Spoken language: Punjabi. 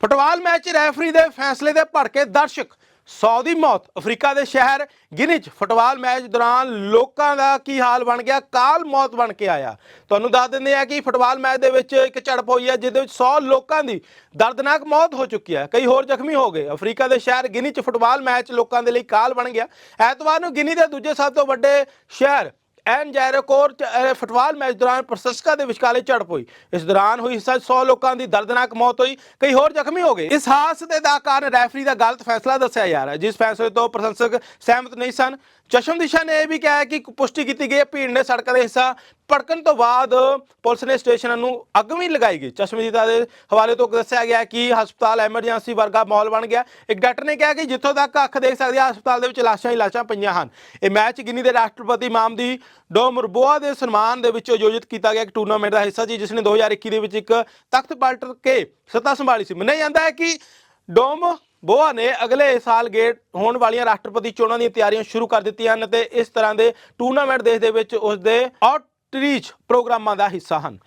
ਫੁੱਟਬਾਲ ਮੈਚ ਰੈਫਰੀ ਦੇ ਫੈਸਲੇ ਦੇ ਭੜਕੇ ਦਰਸ਼ਕ। 100 ਦੀ ਮੌਤ, ਅਫਰੀਕਾ ਦੇ ਸ਼ਹਿਰ ਗਿਨੀ 'ਚ ਫੁੱਟਬਾਲ ਮੈਚ ਦੌਰਾਨ ਲੋਕਾਂ ਦਾ ਕੀ ਹਾਲ ਬਣ ਗਿਆ? ਕਾਲ ਮੌਤ ਬਣ ਕੇ ਆਇਆ। ਤੁਹਾਨੂੰ ਦੱਸ ਦਿੰਦੇ ਆ ਕਿ ਫੁੱਟਬਾਲ ਮੈਚ ਦੇ ਵਿੱਚ ਇੱਕ ਝੜਪ ਹੋਈ ਹੈ, ਜਿਹਦੇ ਵਿੱਚ 100 ਲੋਕਾਂ ਦੀ ਦਰਦਨਾਕ ਮੌਤ ਹੋ ਚੁੱਕੀ ਹੈ। ਕਈ ਹੋਰ ਜ਼ਖਮੀ ਹੋ ਗਏ। ਅਫਰੀਕਾ ਦੇ ਸ਼ਹਿਰ ਗਿਨੀ 'ਚ ਫੁੱਟਬਾਲ ਮੈਚ ਲੋਕਾਂ ਦੇ ਲਈ ਕਾਲ ਬਣ ਗਿਆ। ਐਤਵਾਰ ਨੂੰ ਗਿਨੀ ਦੇ ਦੂਜੇ ਸਭ ਤੋਂ ਵੱਡੇ ਸ਼ਹਿਰ ਐਨ ਜੈਰੋਕੋਰ ਫੁੱਟਬਾਲ ਮੈਚ ਦੌਰਾਨ ਪ੍ਰਸ਼ੰਸਕਾਂ ਦੇ ਵਿਚਾਲੇ ਝੜਪ ਹੋਈ। ਇਸ ਦੌਰਾਨ ਹੋਈ ਹਿੱਸਾ 100 ਲੋਕਾਂ ਦੀ ਦਰਦਨਾਕ ਮੌਤ ਹੋਈ, ਕਈ ਹੋਰ ਜ਼ਖਮੀ ਹੋ ਗਏ। ਇਸ ਹਾਦਸੇ ਦਾ ਕਾਰਨ ਰੈਫਰੀ ਦਾ ਗਲਤ ਫੈਸਲਾ ਦੱਸਿਆ ਜਾ ਰਿਹਾ ਜਿਸ ਫੈਸਲੇ ਤੋਂ ਪ੍ਰਸ਼ੰਸਕ ਸਹਿਮਤ ਨਹੀਂ ਸਨ। ਚਸ਼ਮਦੀਸ਼ਾ ਨੇ ਇਹ ਵੀ ਕਿਹਾ ਕਿ ਪੁਸ਼ਟੀ ਕੀਤੀ ਗਈ ਹੈ, ਭੀੜ ਨੇ ਸੜਕਾਂ ਦੇ ਹਿੱਸਾ ਭੜਕਣ ਤੋਂ ਬਾਅਦ ਪੁਲਿਸ ਨੇ ਸਟੇਸ਼ਨ ਨੂੰ ਅੱਗ ਵੀ ਲਗਾਈ ਗਈ। ਚਸ਼ਮਦੀਦਾ ਦੇ ਹਵਾਲੇ ਤੋਂ ਦੱਸਿਆ ਗਿਆ ਕਿ ਹਸਪਤਾਲ ਐਮਰਜੈਂਸੀ ਵਰਗਾ ਮਾਹੌਲ ਬਣ ਗਿਆ। ਇੱਕ ਡਾਕਟਰ ਨੇ ਕਿਹਾ ਕਿ ਜਿੱਥੋਂ ਤੱਕ ਅੱਖ ਦੇਖ ਸਕਦੀ ਹੈ ਹਸਪਤਾਲ ਦੇ ਵਿੱਚ ਲਾਸ਼ਾਂ ਹੀ ਲਾਸ਼ਾਂ ਪਈਆਂ ਹਨ। ਇਹ ਮੈਚ ਗਿਨੀ ਦੇ ਰਾਸ਼ਟਰਪਤੀ ਮਾਮ ਦੀ ਡੋਮਰਬੋਆ ਦੇ ਸਨਮਾਨ ਦੇ ਵਿੱਚ ਆਯੋਜਿਤ ਕੀਤਾ ਗਿਆ ਇੱਕ ਟੂਰਨਾਮੈਂਟ ਦਾ ਹਿੱਸਾ ਸੀ, ਜਿਸ ਨੇ 2021 ਦੇ ਵਿੱਚ ਇੱਕ ਤਖਤ ਪਲਟ ਕੇ ਸੱਤਾ ਸੰਭਾਲੀ ਸੀ। ਮੰਨਿਆ ਜਾਂਦਾ ਹੈ ਕਿ ਡੋਮ ਬੋਆ ਨੇ ਅਗਲੇ ਸਾਲ ਗੇਟ ਹੋਣ ਵਾਲੀਆਂ ਰਾਸ਼ਟਰਪਤੀ ਚੋਣਾਂ ਦੀਆਂ ਤਿਆਰੀਆਂ ਸ਼ੁਰੂ ਕਰ ਦਿੱਤੀਆਂ ਹਨ ਤੇ ਇਸ ਤਰ੍ਹਾਂ ਦੇ ਟੂਰਨਾਮੈਂਟ ਦੇਸ਼ ਦੇ ਵਿੱਚ ਉਸ ਦੇ ਆਊਟਰੀਚ ਪ੍ਰੋਗਰਾਮਾਂ ਦਾ ਹਿੱਸਾ ਹਨ।